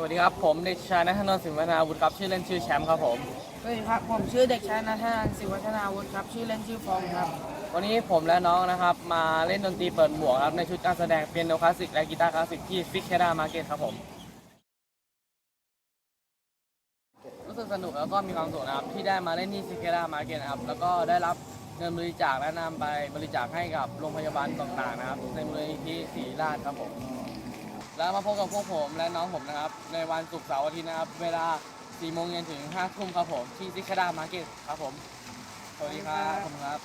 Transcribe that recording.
สวัสดีครับ ผมเด็กชายนัทนนท์สินวัฒนาวุฒิครับชื่อเล่นชื่อแชมป์ครับผมสวัสดีครับผมชื่อเด็กชายนัทนันท์ศิวัฒนาวุฒิครับชื่อเล่นชื่อฟองครับ วันนี้ผมและน้องนะครับ มาเล่นดนตรีเปิดหมวกครับในชุดการแสดงเปียโนคลาสสิกและกีตาร์คลาสสิกที่ฟิกแคด้ามาร์เก็ตครับผม รู้สึกสนุกแล้วก็มีความสุขนะครับที่ได้มาเล่นที่ฟิกแคด้ามาร์เก็ตนะครับแล้วก็ได้รับเงินบริจาคและนำไปบริจาคให้กับโรงพยาบาลต่างๆนะครับในมูลนิธิศรีราชครับผม แล้วมาพบกับพวกผมและน้องผมนะครับ ในวันศุกร์เสาร์อาทิตย์นะครับ เวลา4โมงเย็นถึง5ทุ่มครับผมที่ซิคาดามาร์เก็ตครับผม สวัสดีครับขอบคุณครั